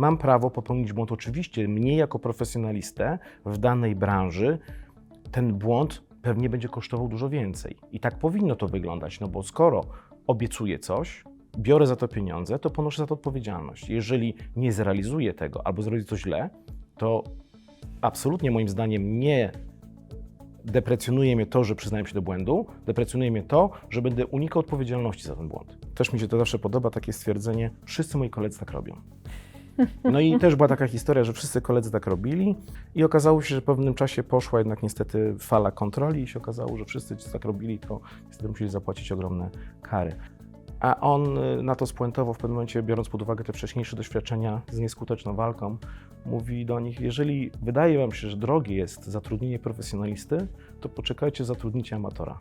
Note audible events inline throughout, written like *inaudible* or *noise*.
mam prawo popełnić błąd. Oczywiście mnie jako profesjonalistę w danej branży ten błąd pewnie będzie kosztował dużo więcej. I tak powinno to wyglądać, no bo skoro obiecuję coś, biorę za to pieniądze, to ponoszę za to odpowiedzialność. Jeżeli nie zrealizuję tego albo zrobię to źle, to absolutnie moim zdaniem nie deprecjonuje mnie to, że przyznaję się do błędu, deprecjonuje mnie to, że będę unikał odpowiedzialności za ten błąd. Też mi się to zawsze podoba, takie stwierdzenie, wszyscy moi koledzy tak robią. No i też była taka historia, że wszyscy koledzy tak robili i okazało się, że w pewnym czasie poszła jednak niestety fala kontroli i się okazało, że wszyscy ci tak robili, to niestety musieli zapłacić ogromne kary. A on y, na to spuentował w pewnym momencie, biorąc pod uwagę te wcześniejsze doświadczenia z nieskuteczną walką, mówi do nich, jeżeli wydaje wam się, że drogie jest zatrudnienie profesjonalisty, to poczekajcie, zatrudnicie amatora.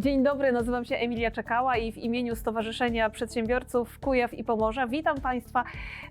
Dzień dobry, nazywam się Emilia Czekała i w imieniu Stowarzyszenia Przedsiębiorców Kujaw i Pomorza witam Państwa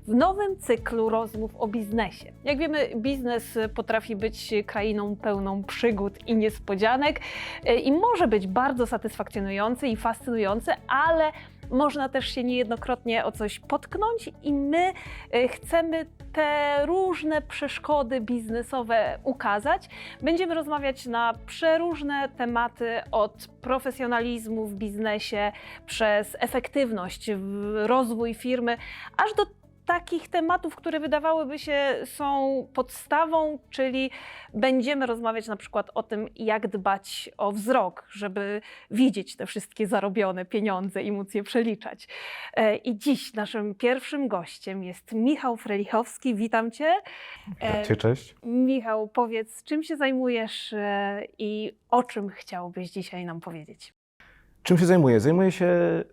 w nowym cyklu rozmów o biznesie. Jak wiemy, biznes potrafi być krainą pełną przygód i niespodzianek e, i może być bardzo satysfakcjonujący i fascynujący, ale można też się niejednokrotnie o coś potknąć i my e, chcemy te różne przeszkody biznesowe ukazać. Będziemy rozmawiać na przeróżne tematy od profesjonalizmu w biznesie, przez efektywność, rozwój firmy, aż do takich tematów, które wydawałyby się są podstawą, czyli będziemy rozmawiać na przykład o tym, jak dbać o wzrok, żeby widzieć te wszystkie zarobione pieniądze i móc je przeliczać. E, I dziś naszym pierwszym gościem jest Michał Frelichowski. Witam Cię. E, Cześć, cześć. Michał, powiedz, czym się zajmujesz e, i o czym chciałbyś dzisiaj nam powiedzieć? Czym się zajmuję? Zajmuję się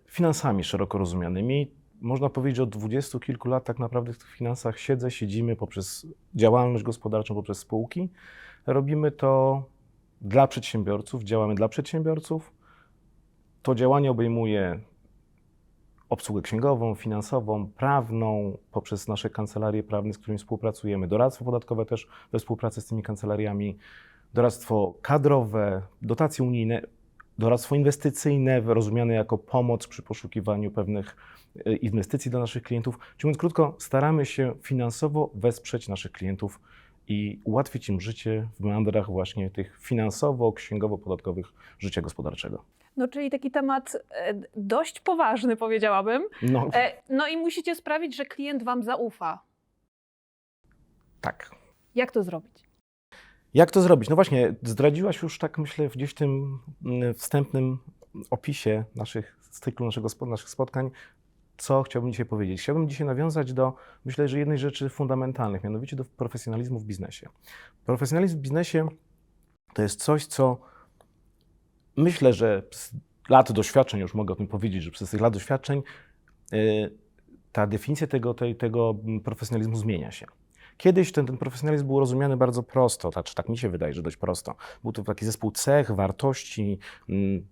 finansami szeroko rozumianymi. Można powiedzieć, od dwudziestu kilku lat tak naprawdę w tych finansach siedzę, siedzimy poprzez działalność gospodarczą, poprzez spółki. Robimy to dla przedsiębiorców, działamy dla przedsiębiorców. To działanie obejmuje obsługę księgową, finansową, prawną, poprzez nasze kancelarie prawne, z którymi współpracujemy, doradztwo podatkowe też we współpracy z tymi kancelariami, doradztwo kadrowe, dotacje unijne, doradztwo inwestycyjne, rozumiane jako pomoc przy poszukiwaniu pewnych e, inwestycji dla naszych klientów. Czyli mówiąc krótko, staramy się finansowo wesprzeć naszych klientów i ułatwić im życie w meandrach właśnie tych finansowo-księgowo-podatkowych życia gospodarczego. No, czyli taki temat e, dość poważny, powiedziałabym. No, E, No i musicie sprawić, że klient Wam zaufa. tak. Jak to zrobić? Jak to zrobić? No właśnie, zdradziłaś już tak, myślę, gdzieś w tym mm, wstępnym opisie naszych z cyklu naszego, naszych spotkań, co chciałbym dzisiaj powiedzieć. Chciałbym dzisiaj nawiązać do, myślę, że jednej rzeczy fundamentalnych, mianowicie do profesjonalizmu w biznesie. Profesjonalizm w biznesie to jest coś, co myślę, że z lat doświadczeń, już mogę o tym powiedzieć, że przez tych lat doświadczeń y, ta definicja tego, tej, tego mm, profesjonalizmu zmienia się. Kiedyś ten, ten profesjonalizm był rozumiany bardzo prosto, znaczy tak mi się wydaje, że dość prosto. Był to taki zespół cech, wartości, mm,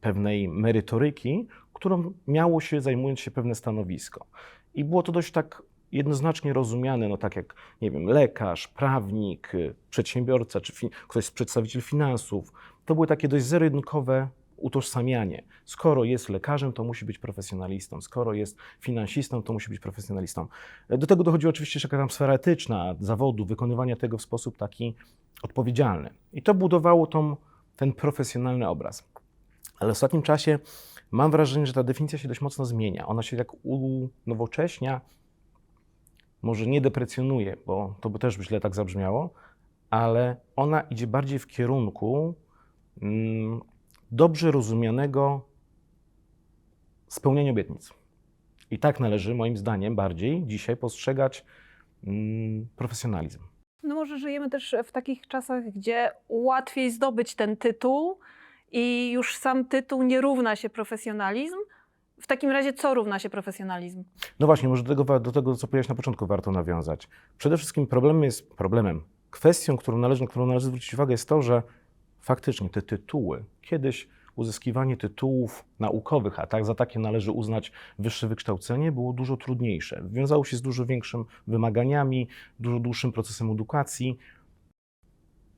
pewnej merytoryki, którą miało się zajmując się pewne stanowisko. I było to dość tak jednoznacznie rozumiane, no tak jak, nie wiem, lekarz, prawnik, przedsiębiorca, czy ktoś przedstawiciel finansów. To były takie dość zero-jedynkowe utożsamianie. Skoro jest lekarzem, to musi być profesjonalistą. Skoro jest finansistą, to musi być profesjonalistą. Do tego dochodzi oczywiście jeszcze tam sfera etyczna zawodu, wykonywania tego w sposób taki odpowiedzialny. I to budowało tą, ten profesjonalny obraz. Ale w ostatnim czasie mam wrażenie, że ta definicja się dość mocno zmienia. Ona się jak unowocześnia, może nie deprecjonuje, bo to by też źle tak zabrzmiało, ale ona idzie bardziej w kierunku mm, dobrze rozumianego spełniania obietnic. I tak należy, moim zdaniem, bardziej dzisiaj postrzegać mm, profesjonalizm. No może żyjemy też w takich czasach, gdzie łatwiej zdobyć ten tytuł i już sam tytuł nie równa się profesjonalizm. W takim razie co równa się profesjonalizm? No właśnie, może do tego, do tego, co powiedziałeś na początku, warto nawiązać. Przede wszystkim problemem jest problemem. Kwestią, którą należy, na którą należy zwrócić uwagę, jest to, że faktycznie te tytuły kiedyś uzyskiwanie tytułów naukowych, a tak za takie należy uznać wyższe wykształcenie, było dużo trudniejsze. Wiązało się z dużo większymi wymaganiami, dużo dłuższym procesem edukacji.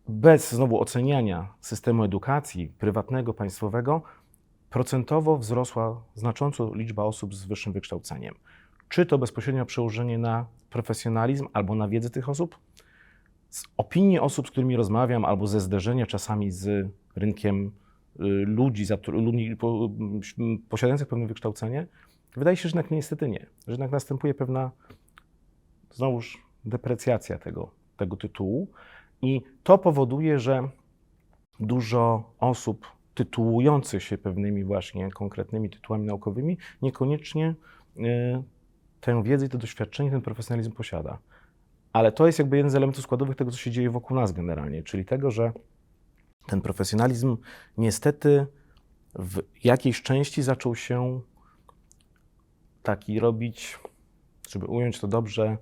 Bez znowu oceniania systemu edukacji prywatnego, państwowego, procentowo wzrosła znacząco liczba osób z wyższym wykształceniem. Czy to bezpośrednio przełożenie na profesjonalizm albo na wiedzę tych osób? Z opinii osób, z którymi rozmawiam, albo ze zderzenia czasami z rynkiem y, ludzi, ludzi posiadających pewne wykształcenie, wydaje się, że jednak niestety nie. Że jednak następuje pewna znowuż deprecjacja tego, tego tytułu. I to powoduje, że dużo osób tytułujących się pewnymi właśnie konkretnymi tytułami naukowymi niekoniecznie y, tę wiedzę to doświadczenie, ten profesjonalizm posiada. Ale to jest jakby jeden z elementów składowych tego, co się dzieje wokół nas generalnie, czyli tego, że ten profesjonalizm niestety w jakiejś części zaczął się taki robić, żeby ująć to dobrze,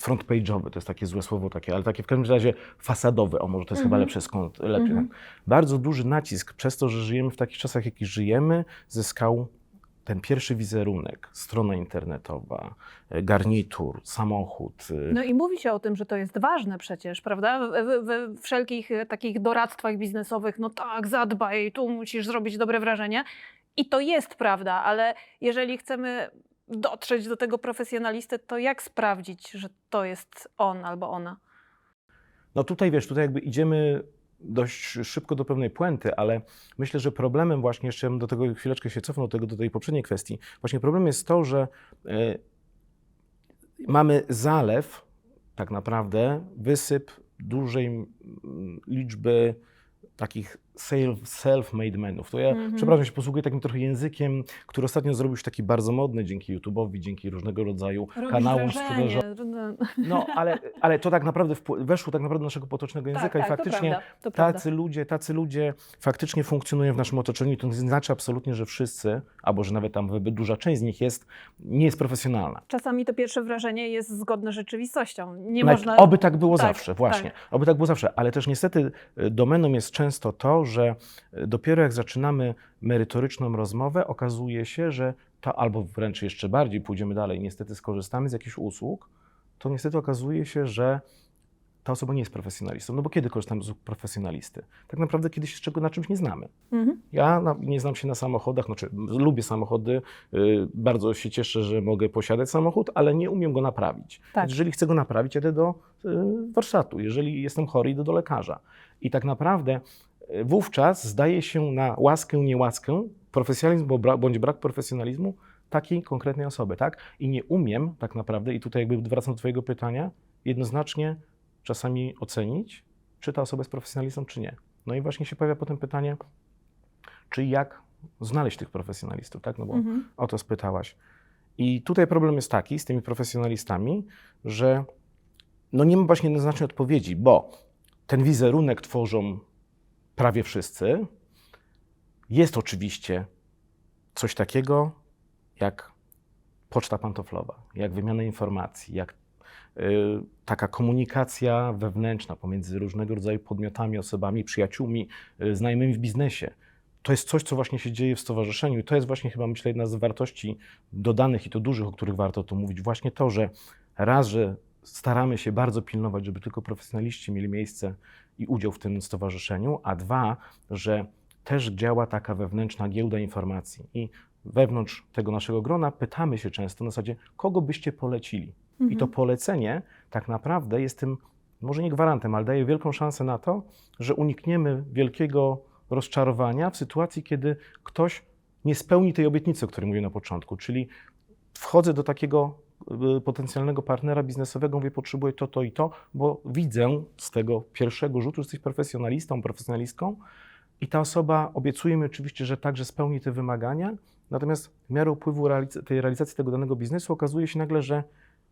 frontpage'owy, to jest takie złe słowo, takie, ale takie w każdym razie fasadowy, o może to jest chyba Mhm. lepsze skąd, lepsze. Mhm. tak. Bardzo duży nacisk przez to, że żyjemy w takich czasach, jakich żyjemy, zyskał ten pierwszy wizerunek, strona internetowa, e, garnitur, samochód. e, No i mówi się o tym, że to jest ważne przecież, prawda? We, we wszelkich e, takich doradztwach biznesowych, no tak, zadbaj, tu musisz zrobić dobre wrażenie. I to jest prawda, ale jeżeli chcemy dotrzeć do tego profesjonalisty, to jak sprawdzić, że to jest on albo ona? No tutaj wiesz, tutaj jakby idziemy dość szybko do pewnej puenty, ale myślę, że problemem właśnie, jeszcze do tego chwileczkę się cofnął, do, do tej poprzedniej kwestii, właśnie problem jest to, że e, mamy zalew, tak naprawdę, wysyp dużej liczby takich self-made menów. To ja, Mhm. przepraszam, się posługuję takim trochę językiem, który ostatnio zrobił się taki bardzo modny dzięki YouTube'owi, dzięki różnego rodzaju kanałom sprzedażowym. No, ale, ale to tak naprawdę weszło tak naprawdę do naszego potocznego języka tak, i faktycznie to prawda, to prawda. tacy ludzie, tacy ludzie faktycznie funkcjonują w naszym otoczeniu. I To nie znaczy absolutnie, że wszyscy, albo że nawet tam duża część z nich jest, nie jest profesjonalna. Czasami to pierwsze wrażenie jest zgodne z rzeczywistością. Nie Nawet można... Oby tak było Tak, zawsze, właśnie. tak. Oby tak było zawsze, ale też niestety y, domeną jest często to, że y, dopiero jak zaczynamy merytoryczną rozmowę, okazuje się, że to albo wręcz jeszcze bardziej pójdziemy dalej, niestety skorzystamy z jakichś usług, to niestety okazuje się, że ta osoba nie jest profesjonalistą. No bo kiedy korzystamy z usług profesjonalisty? Tak naprawdę kiedyś z czego na czymś nie znamy. Mhm. Ja na, nie znam się na samochodach, znaczy lubię samochody, y, bardzo się cieszę, że mogę posiadać samochód, ale nie umiem go naprawić. Tak. Jeżeli chcę go naprawić, jadę do y, warsztatu. Jeżeli jestem chory, idę do lekarza. I tak naprawdę wówczas zdaje się na łaskę, niełaskę, profesjonalizm bądź brak profesjonalizmu takiej konkretnej osoby, tak? I nie umiem tak naprawdę, i tutaj jakby wracam do Twojego pytania, jednoznacznie czasami ocenić, czy ta osoba jest profesjonalistą, czy nie. No i właśnie się pojawia potem pytanie, czy jak znaleźć tych profesjonalistów, tak? No bo Mhm. o to spytałaś. I tutaj problem jest taki z tymi profesjonalistami, że no nie ma właśnie jednoznacznej odpowiedzi, bo ten wizerunek tworzą prawie wszyscy. Jest oczywiście coś takiego jak poczta pantoflowa, jak wymiana informacji, jak y, taka komunikacja wewnętrzna pomiędzy różnego rodzaju podmiotami, osobami, przyjaciółmi, y, znajomymi w biznesie. To jest coś, co właśnie się dzieje w stowarzyszeniu i to jest właśnie chyba, myślę, jedna z wartości dodanych i to dużych, o których warto tu mówić. Właśnie to, że raz, że staramy się bardzo pilnować, żeby tylko profesjonaliści mieli miejsce i udział w tym stowarzyszeniu, a dwa, że też działa taka wewnętrzna giełda informacji i wewnątrz tego naszego grona pytamy się często na zasadzie, kogo byście polecili? I to Mhm. polecenie tak naprawdę jest tym, może nie gwarantem, ale daje wielką szansę na to, że unikniemy wielkiego rozczarowania w sytuacji, kiedy ktoś nie spełni tej obietnicy, o której mówię na początku, czyli wchodzę do takiego potencjalnego partnera biznesowego, mówię, potrzebuję to, to i to, bo widzę z tego pierwszego rzutu, że jesteś profesjonalistą, profesjonalistką i ta osoba obiecuje mi oczywiście, że także spełni te wymagania, natomiast w miarę upływu realiz- tej realizacji tego danego biznesu okazuje się nagle, że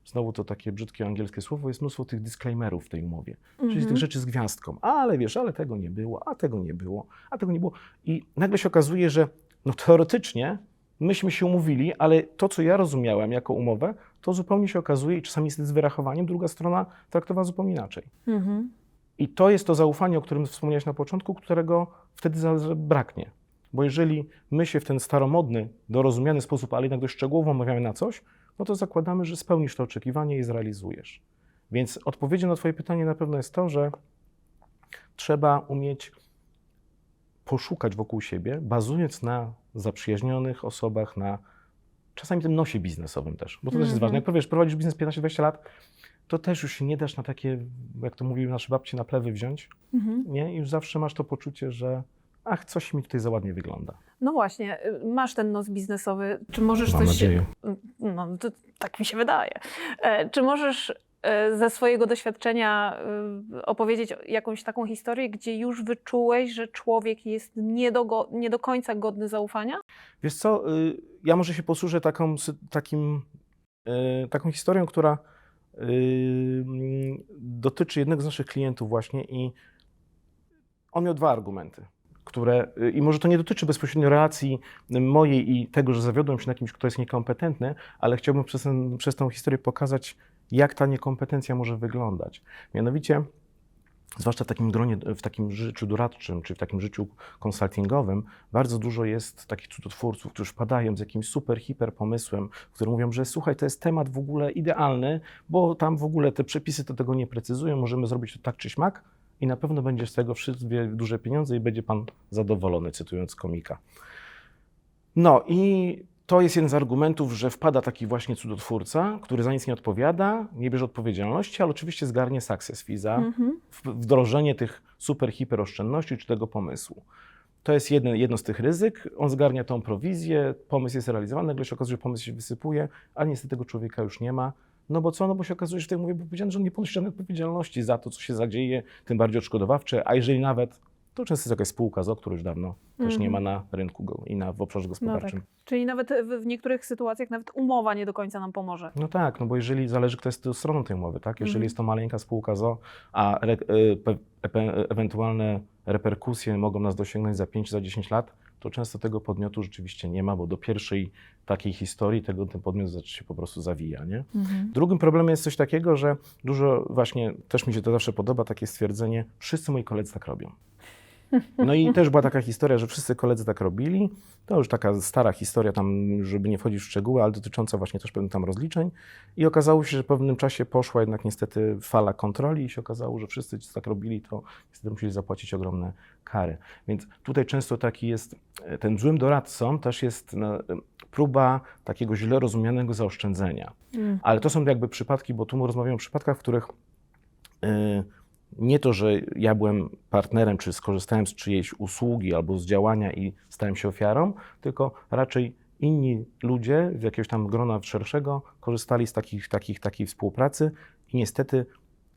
znowu to takie brzydkie angielskie słowo, jest mnóstwo tych disclaimerów w tej umowie, czyli Mhm. tych rzeczy z gwiazdką. Ale wiesz, ale tego nie było, a tego nie było, a tego nie było. I nagle się okazuje, że no teoretycznie myśmy się umówili, ale to, co ja rozumiałem jako umowę, to zupełnie się okazuje i czasami jest z wyrachowaniem, druga strona traktowała zupełnie inaczej. Mhm. I to jest to zaufanie, o którym wspomniałeś na początku, którego wtedy braknie. Bo jeżeli my się w ten staromodny, dorozumiany sposób, ale jednak dość szczegółowo omawiamy na coś, no to zakładamy, że spełnisz to oczekiwanie i zrealizujesz. Więc odpowiedzią na Twoje pytanie na pewno jest to, że trzeba umieć poszukać wokół siebie, bazując na zaprzyjaźnionych osobach, na czasami tym nosie biznesowym też, bo to też jest Mhm. ważne. Jak powiesz, prowadzisz biznes 15-20 lat, to też już się nie dasz na takie, jak to mówiły nasze babcie, na plewy wziąć, Mhm. nie? I już zawsze masz to poczucie, że ach, coś mi tutaj za ładnie wygląda. No właśnie, y, masz ten nos biznesowy. Czy możesz Mam coś. nadzieję. No, to, tak mi się wydaje. E, Czy możesz ze swojego doświadczenia e, opowiedzieć jakąś taką historię, gdzie już wyczułeś, że człowiek jest nie do, nie do końca godny zaufania? Wiesz co, y, ja może się posłużę taką, takim, y, taką historią, która y, dotyczy jednego z naszych klientów właśnie i on miał dwa argumenty, które, y, i może to nie dotyczy bezpośrednio relacji mojej i tego, że zawiodłem się na kimś, kto jest niekompetentny, ale chciałbym przez, ten, przez tą historię pokazać, jak ta niekompetencja może wyglądać. Mianowicie, zwłaszcza w takim gronie, w takim życiu doradczym, czy w takim życiu konsultingowym, bardzo dużo jest takich cudotwórców, którzy wpadają z jakimś super, hiper pomysłem, które mówią, że słuchaj, to jest temat w ogóle idealny, bo tam w ogóle te przepisy to tego nie precyzują, możemy zrobić to tak czy śmak i na pewno będzie z tego wszystkie duże pieniądze i będzie pan zadowolony, cytując komika. No i to jest jeden z argumentów, że wpada taki właśnie cudotwórca, który za nic nie odpowiada, nie bierze odpowiedzialności, ale oczywiście zgarnie success fee za Mhm. wdrożenie tych super, hiper oszczędności czy tego pomysłu. To jest jedno, jedno z tych ryzyk. On zgarnia tą prowizję, pomysł jest realizowany, nagle się okazuje, że pomysł się wysypuje, a niestety tego człowieka już nie ma. No bo co? No bo się okazuje, że tak mówię, bo powiedziano, że on nie ponosi żadnej odpowiedzialności za to, co się zadzieje, tym bardziej odszkodowawcze, a jeżeli nawet, to często jest jakaś spółka ZO, której już dawno też nie ma Mhm. na rynku i na, w obszarze No gospodarczym. tak. Czyli nawet w, w niektórych sytuacjach nawet umowa nie do końca nam pomoże. No tak, no bo jeżeli zależy, kto jest stroną tej umowy, tak? Jeżeli Mhm. jest to maleńka spółka ZO, a re, e, pe, epe, ewentualnie reperkusje mogą nas dosięgnąć za 5, za 10 lat, to często tego podmiotu rzeczywiście nie ma, bo do pierwszej takiej historii tego, ten podmiot się po prostu zawija, nie? Mhm. Drugim problemem jest coś takiego, że dużo właśnie, też mi się to zawsze podoba, takie stwierdzenie, wszyscy moi koledzy tak robią. No i też była taka historia, że wszyscy koledzy tak robili. To już taka stara historia, tam, żeby nie wchodzić w szczegóły, ale dotycząca właśnie też pewnych tam rozliczeń. I okazało się, że w pewnym czasie poszła jednak niestety fala kontroli i się okazało, że wszyscy, co tak robili, to niestety musieli zapłacić ogromne kary. Więc tutaj często taki jest, e, ten złym doradcą też jest no, próba takiego źle rozumianego zaoszczędzenia. Mm. Ale to są jakby przypadki, bo tu rozmawiamy o przypadkach, w których y, nie to, że ja byłem partnerem, czy skorzystałem z czyjejś usługi albo z działania i stałem się ofiarą, tylko raczej inni ludzie z jakiegoś tam grona szerszego korzystali z takich, takich, takiej współpracy i niestety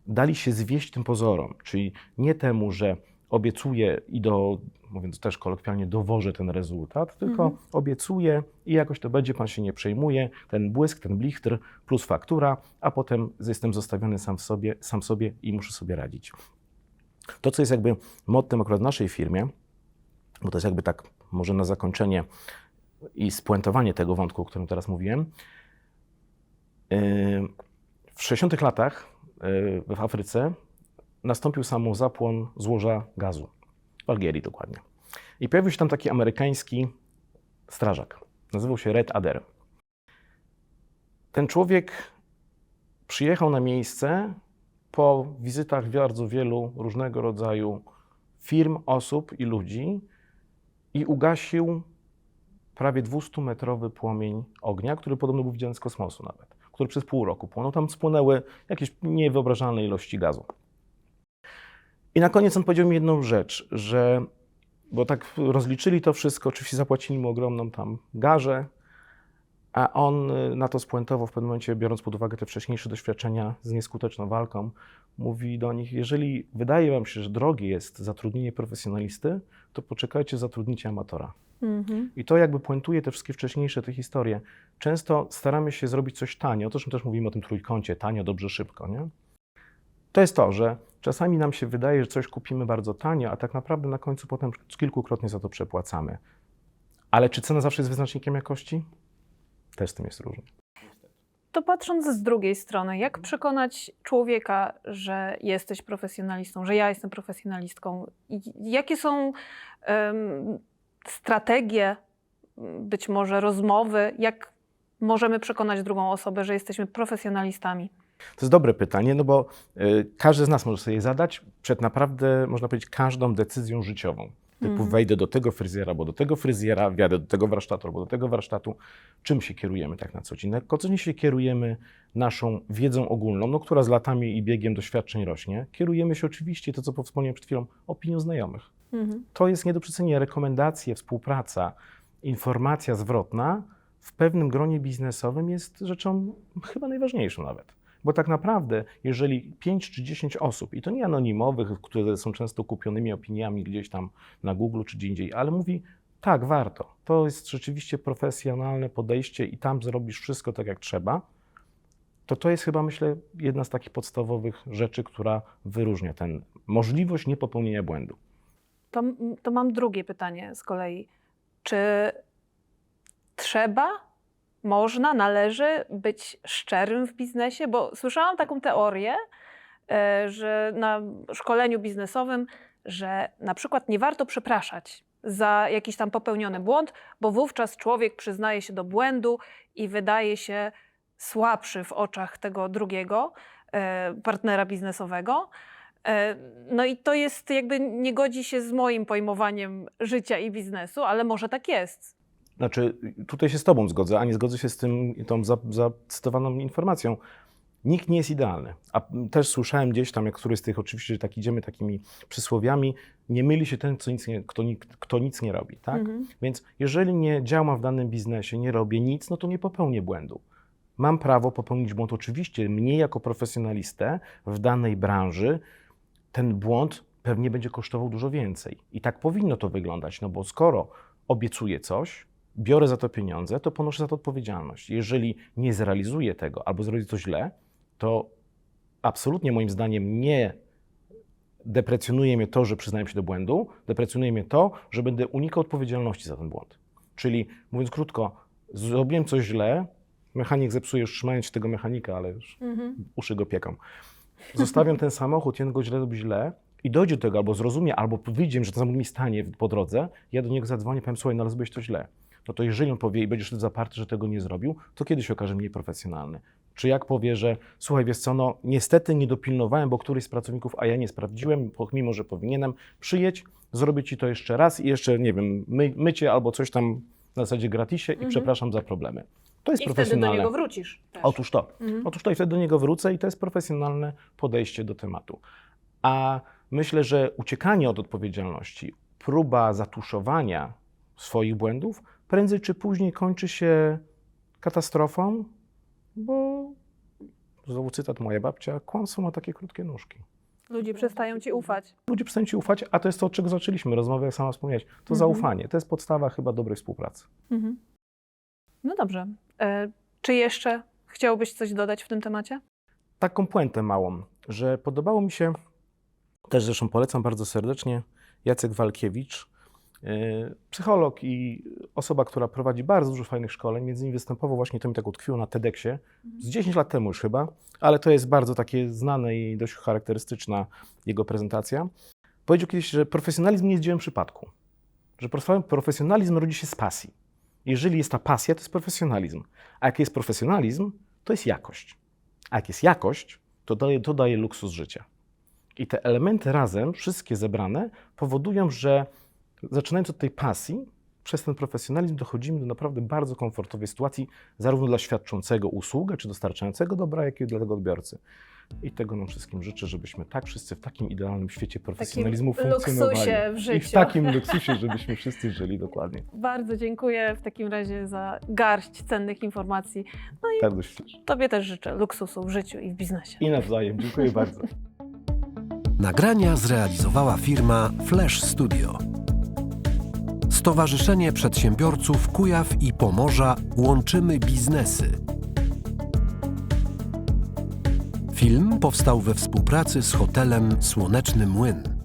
dali się zwieść tym pozorom, czyli nie temu, że obiecuję i do, mówiąc też kolokwialnie, dowożę ten rezultat, tylko Mhm. obiecuję i jakoś to będzie, pan się nie przejmuje, ten błysk, ten blichtr plus faktura, a potem jestem zostawiony sam w sobie, sam sobie i muszę sobie radzić. To, co jest jakby mottem akurat w naszej firmie, bo to jest jakby tak może na zakończenie i spuentowanie tego wątku, o którym teraz mówiłem. Yy, W 60 latach yy, w Afryce nastąpił samozapłon złoża gazu. W Algierii dokładnie. I pojawił się tam taki amerykański strażak. Nazywał się Red Adair. Ten człowiek przyjechał na miejsce po wizytach bardzo wielu różnego rodzaju firm, osób i ludzi i ugasił prawie 200-metrowy płomień ognia, który podobno był widziany z kosmosu nawet, który przez pół roku płonął. Tam spłonęły jakieś niewyobrażalne ilości gazu. I na koniec on powiedział mi jedną rzecz, że, bo tak rozliczyli to wszystko, oczywiście zapłacili mu ogromną tam garzę, a on y, na to spuentował w pewnym momencie, biorąc pod uwagę te wcześniejsze doświadczenia z nieskuteczną walką, mówi do nich, jeżeli wydaje wam się, że drogie jest zatrudnienie profesjonalisty, to poczekajcie, zatrudnicie amatora. Mhm. I to jakby puentuje te wszystkie wcześniejsze te historie. Często staramy się zrobić coś tanio, czym też mówimy o tym trójkącie, tanio, dobrze, szybko, nie? To jest to, że czasami nam się wydaje, że coś kupimy bardzo tanio, a tak naprawdę na końcu potem kilkukrotnie za to przepłacamy. Ale czy cena zawsze jest wyznacznikiem jakości? Też z tym jest różnie. To patrząc z drugiej strony, jak przekonać człowieka, że jesteś profesjonalistą, że ja jestem profesjonalistką? Jakie są em, strategie, być może rozmowy, jak możemy przekonać drugą osobę, że jesteśmy profesjonalistami? To jest dobre pytanie, no bo y, każdy z nas może sobie je zadać przed naprawdę, można powiedzieć, każdą decyzją życiową. Typu Mhm. wejdę do tego fryzjera, bo do tego fryzjera, wjadę do tego warsztatu, albo do tego warsztatu. Czym się kierujemy tak na co dzień? Na co dzień się kierujemy naszą wiedzą ogólną, no, która z latami i biegiem doświadczeń rośnie. Kierujemy się oczywiście, to co wspomniałem przed chwilą, opinią znajomych. Mhm. To jest nie do przecenienia. Rekomendacje, współpraca, informacja zwrotna w pewnym gronie biznesowym jest rzeczą chyba najważniejszą nawet. Bo tak naprawdę, jeżeli 5 czy 10 osób, i to nie anonimowych, które są często kupionymi opiniami gdzieś tam na Google czy gdzie indziej, ale mówi, tak, warto. To jest rzeczywiście profesjonalne podejście i tam zrobisz wszystko tak, jak trzeba, to to jest chyba, myślę, jedna z takich podstawowych rzeczy, która wyróżnia ten możliwość niepopełnienia błędu. To, to mam drugie pytanie z kolei. Czy trzeba, można, należy być szczerym w biznesie? Bo słyszałam taką teorię, e, że na szkoleniu biznesowym, że na przykład nie warto przepraszać za jakiś tam popełniony błąd, bo wówczas człowiek przyznaje się do błędu i wydaje się słabszy w oczach tego drugiego e, partnera biznesowego. E, No i to jest jakby nie godzi się z moim pojmowaniem życia i biznesu, ale może tak jest. Znaczy, tutaj się z Tobą zgodzę, a nie zgodzę się z tym, tą za- zacytowaną informacją. Nikt nie jest idealny. A też słyszałem gdzieś tam, jak któryś z tych, oczywiście, że tak idziemy takimi przysłowiami, nie myli się ten, co nic nie, kto, kto nic nie robi. Tak? Mhm. Więc jeżeli nie działam w danym biznesie, nie robię nic, no to nie popełnię błędu. Mam prawo popełnić błąd. Oczywiście mnie jako profesjonalistę w danej branży ten błąd pewnie będzie kosztował dużo więcej. I tak powinno to wyglądać, no bo skoro obiecuję coś, biorę za to pieniądze, to ponoszę za to odpowiedzialność. Jeżeli nie zrealizuję tego albo zrobię to źle, to absolutnie moim zdaniem nie deprecjonuje mnie to, że przyznaję się do błędu, deprecjonuje mnie to, że będę unikał odpowiedzialności za ten błąd. Czyli mówiąc krótko, zrobiłem coś źle, mechanik zepsuje, już trzymając się tego mechanika, ale już Mhm. uszy go pieką. Zostawiam ten samochód, jeden go źle robi źle i dojdzie do tego, albo zrozumie, albo wyjdzie, że ten samochód mi stanie po drodze, ja do niego zadzwonię, powiem, słuchaj, no ale zrobiłeś to źle. No to jeżeli on powie i będziesz zaparty, że tego nie zrobił, to kiedy się okaże mniej profesjonalny? Czy jak powie, że słuchaj, wiesz co, no niestety nie dopilnowałem, bo któryś z pracowników, a ja nie sprawdziłem, mimo że powinienem, przyjedź, zrobię ci to jeszcze raz i jeszcze, nie wiem, my, mycie albo coś tam na zasadzie gratisie i Mhm. przepraszam za problemy. To jest I wtedy do profesjonalne. niego wrócisz. Też. Otóż to. Mhm. Otóż to i wtedy do niego wrócę i to jest profesjonalne podejście do tematu. A myślę, że uciekanie od odpowiedzialności, próba zatuszowania swoich błędów, prędzej czy później kończy się katastrofą, bo znowu cytat moja babcia, kłamstwo ma takie krótkie nóżki. Ludzie przestają ci ufać. Ludzie przestają ci ufać, a to jest to, od czego zaczęliśmy rozmowę, jak sama wspomniałeś. To Mhm. zaufanie. To jest podstawa chyba dobrej współpracy. Mhm. No dobrze. E, czy jeszcze chciałbyś coś dodać w tym temacie? taką puentę małą, że podobało mi się, też zresztą polecam bardzo serdecznie, Jacek Walkiewicz, psycholog i osoba, która prowadzi bardzo dużo fajnych szkoleń, między innymi występował właśnie, to mi tak utkwiło na TEDxie, z 10 lat temu już chyba, ale to jest bardzo takie znane i dość charakterystyczna jego prezentacja. Powiedział kiedyś, że profesjonalizm nie jest dziełem przypadku, że profe- profesjonalizm rodzi się z pasji. Jeżeli jest ta pasja, to jest profesjonalizm, a jak jest profesjonalizm, to jest jakość. A jak jest jakość, to daje, to daje luksus życia. I te elementy razem, wszystkie zebrane, powodują, że zaczynając od tej pasji, przez ten profesjonalizm dochodzimy do naprawdę bardzo komfortowej sytuacji, zarówno dla świadczącego usługę, czy dostarczającego dobra, jak i dla tego odbiorcy. I tego nam wszystkim życzę, żebyśmy tak wszyscy w takim idealnym świecie profesjonalizmu funkcjonowali. luksusie w I w życiu. takim luksusie, żebyśmy wszyscy żyli dokładnie. *laughs* Bardzo dziękuję w takim razie za garść cennych informacji. Bardzo śmiesznie. Tobie też życzę luksusu w życiu i w biznesie. I nawzajem. Dziękuję bardzo. Nagrania zrealizowała firma Flash Studio. Stowarzyszenie Przedsiębiorców Kujaw i Pomorza Łączymy Biznesy. Film powstał we współpracy z hotelem Słoneczny Młyn.